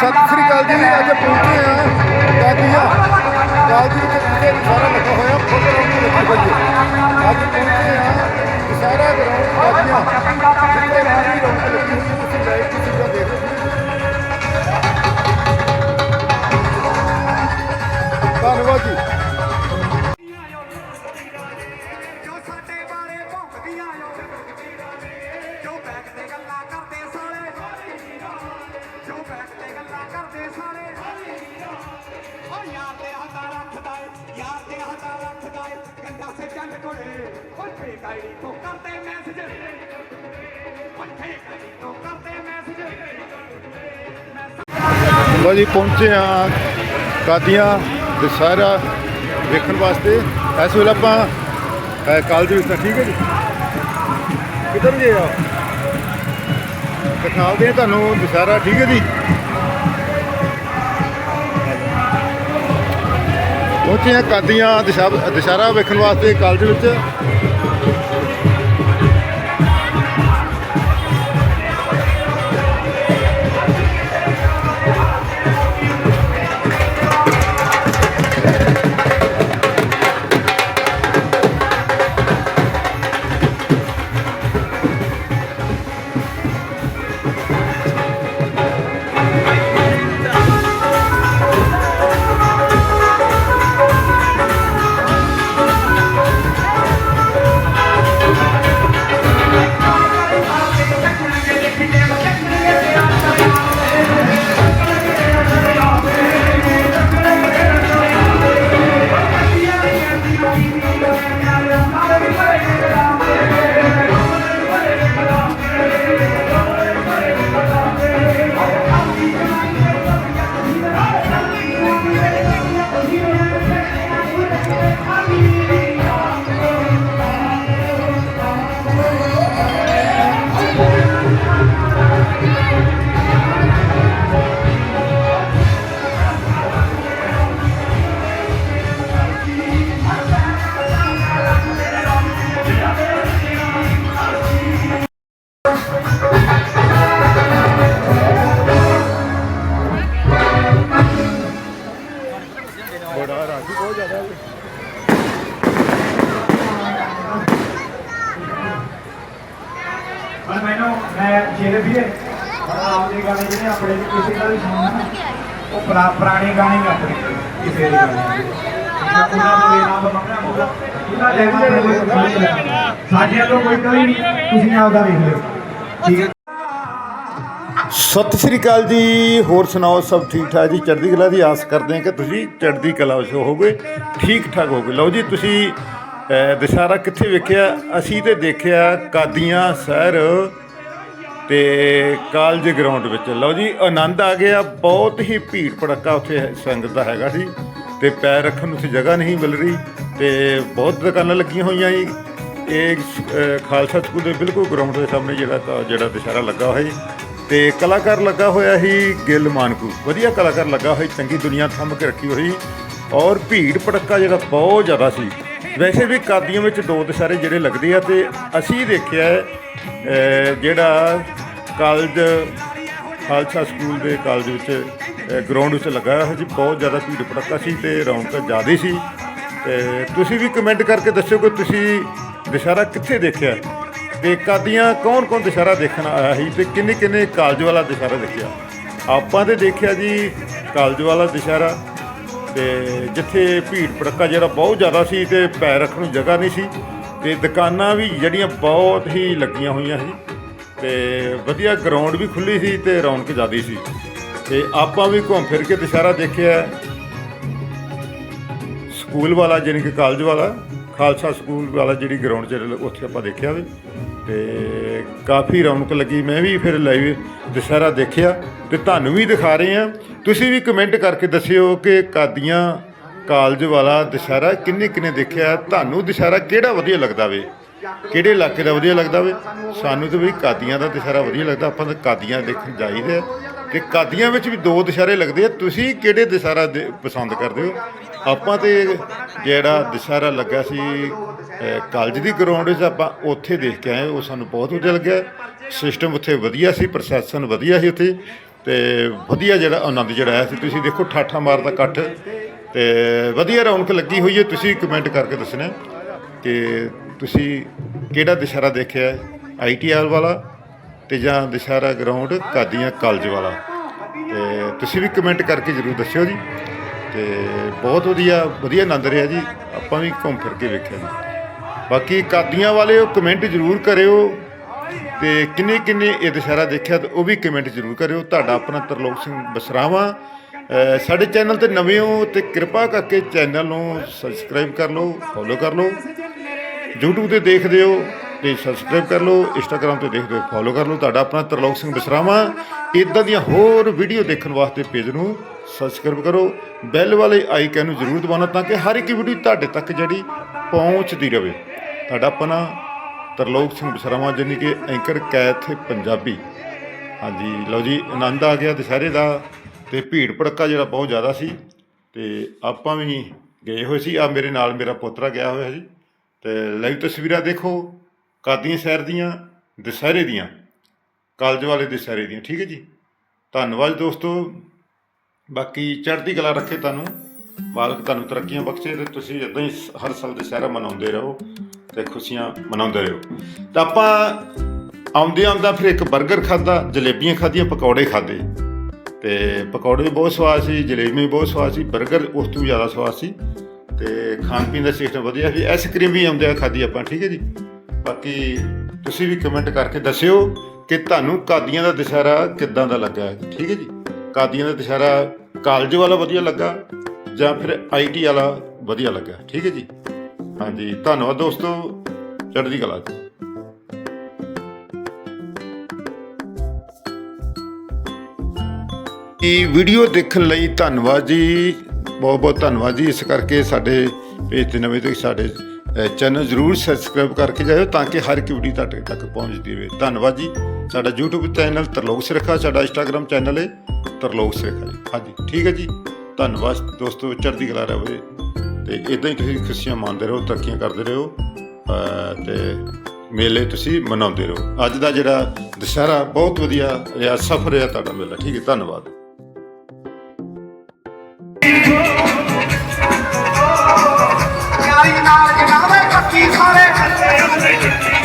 ਸਤਿ ਸ੍ਰੀ ਅਕਾਲ ਜੀ, ਅੱਜ ਪਹੁੰਚੇ ਆ ਦਾਦੀਆ। ਦਾਦੀ ਦੇ ਪਿੱਛੇ ਸਾਰਾ ਲੱਗਾ ਹੋਇਆ, ਫੁੱਲ ਰੰਗ ਦੇ ਵਿੱਚ ਅੱਜ ਪਹੁੰਚੇ ਆ ਸਾਰਾ ਗਰਾਊਂਡ ਦਾਦੀਆਂ। ਜਿੱਥੇ ਸਾਰੀ ਰੌਣਕ ਲੱਗੀ ਹੋਈ ਤੁਸੀਂ ਲਾਈਵ ਦੀ ਚੀਜ਼ਾਂ ਦੇਖ ਰੱਖਦਾ ਸੇ ਚੰਨ ਕੋਲੇ ਓ ਫੇਕ ਤੋਂ ਕਰਦੇ ਮੈਸੇਜ ਓ ਫੇਕ ਤੋਂ ਕਰਦੇ ਮੈਸੇਜ ਲੋ ਜੀ, ਪਹੁੰਚੇ ਆ ਕਾਦੀਆਂ ਦੁਸਹਿਰਾ ਵੇਖਣ ਵਾਸਤੇ। ਇਸ ਵੇਲੇ ਆਪਾਂ ਕਾਲਜ ਵਿੱਚ ਠੀਕ ਹੈ ਜੀ। ਕਿੱਧਰ ਗਏ ਆ ਦਿਖਾਉਂਦੇ ਆ ਤੁਹਾਨੂੰ ਦੁਸਹਿਰਾ ਠੀਕ ਹੈ ਜੀ। ਪਹੁੰਚੀਆਂ ਕਾਦੀਆਂ ਦੁਸਹਿਰਾ ਵੇਖਣ ਵਾਸਤੇ ਕਾਲਜ ਵਿੱਚ। ਮੈਂ ਜਿਹੜੇ ਵੀ ਹੁਣ ਗਾਣੇ ਜਿਹੜੇ ਆਪਣੇ ਵੀ ਕਿਸੇ ਦਾ ਵੀ ਸੁਣਨਾ ਉਹ ਪੁਰਾ- ਪੁਰਾਣੇ ਗਾਣੇ ਵੀ ਆਪਣੇ ਕਿਸੇ ਦੇ ਗਾਣੇ ਉਹਨਾਂ ਦਾ ਵੀ ਨਾਮ ਮੰਗਣਾ ਹੋਊਗਾ ਉਹਨਾਂ ਦੇ ਆਪਣੇ ਕੋਈ ਨਹੀਂ ਸਾਡੇ ਵੱਲੋਂ ਕੋਈ ਕਮੀ ਨਹੀਂ ਤੁਸੀਂ ਆਪਦਾ ਵੇਖ ਲਿਓ। ਠੀਕ ਹੈ। ਸਤਿ ਸ੍ਰੀ ਅਕਾਲ ਜੀ ਹੋਰ ਸੁਣਾਓ ਸਭ ਠੀਕ ਠਾਕ ਜੀ? ਚੜ੍ਹਦੀ ਕਲਾ ਦੀ ਆਸ ਕਰਦੇ ਹਾਂ ਕਿ ਤੁਸੀਂ ਚੜ੍ਹਦੀ ਕਲਾ ਵਿੱਚ ਹੋਵੋਗੇ ਠੀਕ ਠਾਕ ਹੋਵੋਗੇ। ਲਓ ਜੀ ਤੁਸੀਂ ਅਹ, ਦੁਸਹਿਰਾ ਕਿੱਥੇ ਵੇਖਿਆ? ਅਸੀਂ ਤੇ ਦੇਖਿਆ ਕਾਦੀਆਂ ਸ਼ਹਿਰ ਤੇ ਕਾਲਜ ਗਰਾਊਂਡ ਵਿੱਚ। ਲਓ ਜੀ ਆਨੰਦ ਆ ਗਿਆ ਬਹੁਤ ਹੀ ਭੀੜ ਭੜੱਕਾ ਉੱਥੇ ਸੰਗਤ ਦਾ ਹੈਗਾ ਸੀ। ਤੇ ਪੈਰ ਰੱਖਣ ਨੂੰ ਉੱਥੇ ਜਗ੍ਹਾ ਨਹੀਂ ਮਿਲ ਰਹੀ ਤੇ ਬਹੁਤ ਦੁਕਾਨਾਂ ਲੱਗੀਆਂ ਹੋਈਆਂ ਜੀ। ਇਹ ਅਹ, ਖਾਲਸਾ ਸਕੂਲ ਦੇ ਬਿਲਕੁਲ ਗਰਾਊਂਡ ਦੇ ਸਾਹਮਣੇ ਜਿਹੜਾ ਜਿਹੜਾ ਦੁਸਹਿਰਾ ਲੱਗਾ ਹੋਇਆ ਜੀ। ਤੇ ਕਲਾਕਾਰ ਲੱਗਾ ਹੋਇਆ ਸੀ ਗਿੱਲ ਮਾਨਕੂ। ਵਧੀਆ ਕਲਾਕਾਰ ਲੱਗਾ ਹੋਇਆ ਚੰਗੀ ਦੁਨੀਆ ਥੰਮ ਕੇ ਰੱਖੀ ਹੋਈ ਔਰ ਭੀੜ ਭੜੱਕਾ ਜਿਹੜਾ ਬਹੁਤ ਜ਼ਿਆਦਾ ਸੀ। ਵੈਸੇ ਵੀ ਕਾਦੀਆਂ ਵਿੱਚ ਦੋ ਦੁਸਹਿਰੇ ਜਿਹੜੇ ਲੱਗਦੇ ਆ ਤੇ ਅਸੀਂ ਦੇਖਿਆ ਹੈ, ਜਿਹੜਾ ਕਾਲਜ ਖਾਲਸਾ ਸਕੂਲ ਦੇ ਕਾਲਜ ਵਿੱਚ ਗਰਾਊਂਡ ਵਿੱਚ ਲੱਗਾ ਹੋਇਆ ਸੀ ਬਹੁਤ ਜ਼ਿਆਦਾ ਭੀੜ ਭੜੱਕਾ ਸੀ ਤੇ ਰੌਣਕ ਜ਼ਿਆਦਾ ਸੀ। ਤੇ ਤੁਸੀਂ ਵੀ ਕਮੈਂਟ ਕਰਕੇ ਦੱਸਿਓ ਕਿ ਤੁਸੀਂ ਦੁਸਹਿਰਾ ਕਿੱਥੇ ਦੇਖਿਆ? ਤੇ ਕਾਦੀਆਂ ਕੌਣ ਕੌਣ ਦੁਸਹਿਰਾ ਦੇਖਣ ਆਇਆ ਸੀ ਤੇ ਕਿੰਨੇ ਕਿੰਨੇ ਕਾਲਜ ਵਾਲਾ ਦੁਸਹਿਰਾ ਦੇਖਿਆ? ਆਪਾਂ ਤੇ ਦੇਖਿਆ ਜੀ ਕਾਲਜ ਵਾਲਾ ਦੁਸਹਿਰਾ। ਤੇ ਜਿੱਥੇ ਭੀੜ ਭੜੱਕਾ ਜਿਹੜਾ ਬਹੁਤ ਜ਼ਿਆਦਾ ਸੀ ਤੇ ਪੈਰ ਰੱਖਣ ਨੂੰ ਜਗ੍ਹਾ ਨਹੀਂ ਸੀ ਤੇ ਦੁਕਾਨਾਂ ਵੀ ਜਿਹੜੀਆਂ ਬਹੁਤ ਹੀ ਲੱਗੀਆਂ ਹੋਈਆਂ ਸੀ ਤੇ ਵਧੀਆ ਗਰਾਊਂਡ ਵੀ ਖੁੱਲੀ ਸੀ ਤੇ ਰੌਣਕ ਜ਼ਿਆਦੀ ਸੀ ਤੇ ਆਪਾਂ ਵੀ ਘੁੰਮ ਫਿਰ ਕੇ ਦੁਸਹਿਰਾ ਦੇਖਿਆ। ਸਕੂਲ ਵਾਲਾ, ਜਾਣੀ ਕਿ ਕਾਲਜ ਵਾਲਾ, ਖਾਲਸਾ ਸਕੂਲ ਵਾਲਾ ਜਿਹੜੀ ਗਰਾਊਂਡ 'ਚ ਉੱਥੇ ਆਪਾਂ ਦੇਖਿਆ ਵੀ। ਤੇ ਕਾਫੀ ਰੌਣਕ ਲੱਗੀ। ਮੈਂ ਵੀ ਫਿਰ ਲਾਈਵ ਦੁਸਹਿਰਾ ਦੇਖਿਆ ਤੇ ਤੁਹਾਨੂੰ ਵੀ ਦਿਖਾ ਰਹੇ ਆ ਤੁਸੀਂ ਵੀ ਕਮੈਂਟ ਕਰਕੇ ਦੱਸਿਓ ਕਿ ਕਾਦੀਆਂ ਕਾਲਜ ਵਾਲਾ ਦੁਸਹਿਰਾ ਕਿੰਨੇ ਕਿੰਨੇ ਦੇਖਿਆ। ਤੁਹਾਨੂੰ ਦੁਸਹਿਰਾ ਕਿਹੜਾ ਵਧੀਆ ਲੱਗਦਾ ਵੇ? ਕਿਹੜੇ ਇਲਾਕੇ ਦਾ ਵਧੀਆ ਲੱਗਦਾ ਵੇ? ਸਾਨੂੰ ਤਾਂ ਵੀ ਕਾਦੀਆਂ ਦਾ ਦੁਸਹਿਰਾ ਵਧੀਆ ਲੱਗਦਾ। ਆਪਾਂ ਤਾਂ ਕਾਦੀਆਂ ਦੇਖਣ ਜਾਈਦਾ ਤੇ ਕਾਦੀਆਂ ਵਿੱਚ ਵੀ ਦੋ ਦੁਸਹਿਰੇ ਲੱਗਦੇ ਆ। ਤੁਸੀਂ ਕਿਹੜੇ ਦੁਸਹਿਰਾ ਦੇ- ਪਸੰਦ ਕਰਦੇ ਹੋ? ਆਪਾਂ ਤੇ ਜਿਹੜਾ ਦੁਸਹਿਰਾ ਲੱਗਾ ਸੀ ਕਾਲਜ ਦੀ ਗਰਾਊਂਡ ਵਿੱਚ ਆਪਾਂ ਉੱਥੇ ਦੇਖ ਕੇ ਆਏ, ਉਹ ਸਾਨੂੰ ਬਹੁਤ ਵਧੀਆ ਲੱਗਿਆ। ਸਿਸਟਮ ਉੱਥੇ ਵਧੀਆ ਸੀ ਪ੍ਰਸ਼ਾਸਨ ਵਧੀਆ ਸੀ ਉੱਥੇ। ਤੇ ਵਧੀਆ ਜਿਹੜਾ ਆਨੰਦ ਜਿਹੜਾ ਆਇਆ ਸੀ, ਤੁਸੀਂ ਦੇਖੋ ਠਾਠਾ ਮਾਰਦਾ ਇਕੱਠ। ਤੇ ਵਧੀਆ ਰੌਣਕ ਲੱਗੀ ਹੋਈ ਹੈ, ਤੁਸੀਂ ਕਮੈਂਟ ਕਰਕੇ ਦੱਸਣਾ ਕਿ ਤੁਸੀਂ ਕਿਹੜਾ ਦੁਸ਼ਹਿਰਾ ਦੇਖਿਆ? ਆਈਟੀਆਰ ਵਾਲਾ ਤੇ ਜਾਂ ਦੁਸ਼ਹਿਰਾ ਗਰਾਊਂਡ ਕਾਦੀਆਂ ਕਾਲਜ ਵਾਲਾ? ਤੇ ਤੁਸੀਂ ਵੀ ਕਮੈਂਟ ਕਰਕੇ ਜਰੂਰ ਦੱਸਿਓ ਜੀ। ਤੇ ਬਹੁਤ ਵਧੀਆ ਵਧੀਆ ਆਨੰਦ ਰਿਹਾ ਜੀ। ਆਪਾਂ ਵੀ ਘੁੰਮ ਫਿਰ ਕੇ ਵੇਖਿਆ ਜੀ। ਬਾਕੀ ਕਾਦੀਆਂ ਵਾਲੇ ਉਹ ਕਮੈਂਟ ਜਰੂਰ ਕਰਿਓ ਤੇ ਕਿੰਨੇ ਕਿੰਨੇ ਇਹ ਦੁਸ਼ਹਿਰਾ ਦੇਖਿਆ ਤਾਂ ਉਹ ਵੀ ਕਮੈਂਟ ਜਰੂਰ ਕਰਿਓ। ਤੁਹਾਡਾ ਆਪਣਾ ਤਰਲੋਕ ਸਿੰਘ ਬਸਰਾਵਾ। ਸਾਡੇ ਚੈਨਲ ਤੇ ਨਵੇਂ ਹੋ ਤੇ ਕਿਰਪਾ ਕਰਕੇ ਚੈਨਲ ਨੂੰ ਸਬਸਕ੍ਰਾਈਬ ਕਰ ਲਓ ਫੋਲੋ ਕਰ ਲਓ। YouTube ਤੇ ਦੇਖਦੇ ਹੋ ਤੇ ਸਬਸਕ੍ਰਾਈਬ ਕਰ ਲਓ, Instagram ਤੇ ਦੇਖਦੇ ਹੋ ਫੋਲੋ ਕਰ ਲਓ। ਤੁਹਾਡਾ ਆਪਣਾ ਤਰਲੋਕ ਸਿੰਘ ਬਸਰਾਵਾ। ਇਦਾਂ ਦੀਆਂ ਹੋਰ ਵੀਡੀਓ ਦੇਖਣ ਵਾਸਤੇ ਪੇਜ ਨੂੰ ਸਬਸਕ੍ਰਾਈਬ ਕਰੋ। ਬੈਲ ਵਾਲੇ ਆਈਕਨ ਨੂੰ ਜ਼ਰੂਰ ਦਬਾਉਣਾ ਤਾਂ ਕਿ ਹਰ ਇੱਕ ਵੀਡੀਓ ਤੁਹਾਡੇ ਤੱਕ ਜਿਹੜੀ ਪਹੁੰਚਦੀ ਰਹੇ। ਤੁਹਾਡਾ ਆਪਣਾ ਤਰਲੋਕ ਸਿੰਘ ਬਸਰਾਵਾ ਜਾਨੀ ਕਿ ਐਂਕਰ ਕੈਥ ਪੰਜਾਬੀ। ਹਾਂਜੀ, ਲਓ ਜੀ, ਆਨੰਦ ਆ ਗਿਆ ਦੁਸ਼ਹਿਰੇ ਦਾ ਤੇ ਭੀੜ ਭੜੱਕਾ ਜਿਹੜਾ ਬਹੁਤ ਜ਼ਿਆਦਾ ਸੀ ਤੇ ਆਪਾਂ ਵੀ ਗਏ ਹੋਏ ਸੀ। ਆ ਮੇਰੇ ਨਾਲ ਮੇਰਾ ਪੋਤਰਾ ਗਿਆ ਹੋਇਆ ਜੀ। ਤੇ ਲਾਈਵ ਤਸਵੀਰਾਂ ਦੇਖੋ, ਕਾਦੀਆਂ ਸ਼ਹਿਰ ਦੀਆਂ, ਦੁਸਹਿਰੇ ਦੀਆਂ, ਕਾਲਜ ਵਾਲੇ ਦੁਸਹਿਰੇ ਦੀਆਂ, ਠੀਕ ਹੈ ਜੀ। ਧੰਨਵਾਦ ਦੋਸਤੋ। ਬਾਕੀ ਚੜ੍ਹਦੀ ਕਲਾ ਰੱਖੇ ਤੁਹਾਨੂੰ। ਮਾਲਕ ਤੁਹਾਨੂੰ ਤਰੱਕੀਆਂ ਬਖਸ਼ੇ ਤੇ ਤੁਸੀਂ ਇਦਾਂ ਹੀ ਸ- ਹਰ ਸਾਲ ਦੁਸਹਿਰਾ ਮਨਾਉਂਦੇ ਰਹੋ। ਤੇ ਖੁਸ਼ੀਆਂ ਮਨਾਉਂਦੇ ਰਹੋ। ਤਾਂ ਆਪਾਂ ਆਉਂਦੇ ਆਉਂਦਾ ਫਿਰ ਇੱਕ 버ਗਰ ਖਾਦਾ ਜਲੇਬੀਆਂ ਖਾਧੀਆਂ, ਪਕੌੜੇ ਖਾਦੇ ਤੇ ਪਕੌੜੇ ਵੀ ਬਹੁਤ ਸਵਾਦ ਸੀ, ਜਲੇਬੀਆਂ ਵੀ ਬਹੁਤ ਸਵਾਦ ਸੀ 버ਗਰ ਉਸ ਤੋਂ ਵੀ ਜ਼ਿਆਦਾ ਸਵਾਦ ਸੀ। ਤੇ ਖਾਣ ਪੀਣ ਦਾ ਸਿਸਟਮ ਵਧੀਆ ਸੀ ਆਈਸਕ੍ਰੀਮ ਵੀ ਆਉਂਦੇ ਆ ਖਾਧੀ ਆਪਾਂ, ਠੀਕ ਹੈ ਜੀ? ਬਾਕੀ ਤੁਸੀਂ ਵੀ ਕਮੈਂਟ ਕਰਕੇ ਦੱਸਿਓ ਕਿ ਤੁਹਾਨੂੰ ਕਾਦੀਆਂ ਦਾ ਦੁਸ਼ਹਿਰਾ ਕਿੱਦਾਂ ਦਾ ਲੱਗਾ, ਠੀਕ ਹੈ ਜੀ? ਕਾਦੀਆਂ ਦਾ ਦੁਸ਼ਹਿਰਾ ਕਾਲਜ ਵਾਲਾ ਵਧੀਆ ਲੱਗਾ ਜਾਂ ਫਿਰ ਆਈਟੀ ਵਾਲਾ ਵਧੀਆ ਲੱਗਾ, ਠੀਕ ਹੈ ਜੀ? ਹਾਂਜੀ, ਧੰਨਵਾਦ ਦੋਸਤੋ, ਚੜ੍ਹਦੀ ਕਲਾ ਜੀ ਇਹ ਵੀਡੀਓ ਦੇਖਣ ਲਈ ਧੰਨਵਾਦ ਜੀ, ਬਹੁਤ ਬਹੁਤ ਧੰਨਵਾਦ ਜੀ। ਇਸ ਕਰਕੇ ਸਾਡੇ ਪੇਜ ਤੇ ਨਵੇਂ ਤੋਂ ਸਾਡੇ ਚੈਨਲ ਜ਼ਰੂਰ ਸਬਸਕ੍ਰਾਈਬ ਕਰਕੇ ਜਾਇਓ ਤਾਂ ਕਿ ਹਰ ਇੱਕ ਵੀਡੀਓ ਤੁਹਾਡੇ ਤੱਕ ਪਹੁੰਚਦੀ ਰਹੇ। ਧੰਨਵਾਦ ਜੀ। ਸਾਡਾ YouTube ਚੈਨਲ ਤਰਲੋਕ ਸਿਰਖਾ, ਸਾਡਾ Instagram ਚੈਨਲ ਹੈ ਤਰਲੋਕ ਸਿਰਖਾ ਹਾਂਜੀ, ਠੀਕ ਹੈ ਜੀ। ਧੰਨਵਾਦ ਦੋਸਤੋ, ਚੜ੍ਹਦੀ ਕਲਾ ਰਹੇ ਤੇ ਇਦਾਂ ਹੀ ਤੁਸੀਂ ਖੁਸ਼ੀਆਂ ਮੰਨਦੇ ਰਹੋ, ਤਰੱਕੀਆਂ ਕਰਦੇ ਰਹੋ, ਅਹ, ਤੇ ਮੇਲੇ ਤੁਸੀਂ ਮਨਾਉਂਦੇ ਰਹੋ। ਅੱਜ ਦਾ ਜਿਹੜਾ ਦੁਸਹਿਰਾ, ਬਹੁਤ ਵਧੀਆ ਰਿਹਾ, ਸਫਰ ਰਿਹਾ ਤੁਹਾਡਾ ਮੇਲਾ। ਠੀਕ ਹੈ, ਧੰਨਵਾਦ। ਯਾਰੀ ਨਾਲ ਜਨਾਵੇ ਪੱਕੀ ਸਾਰੇ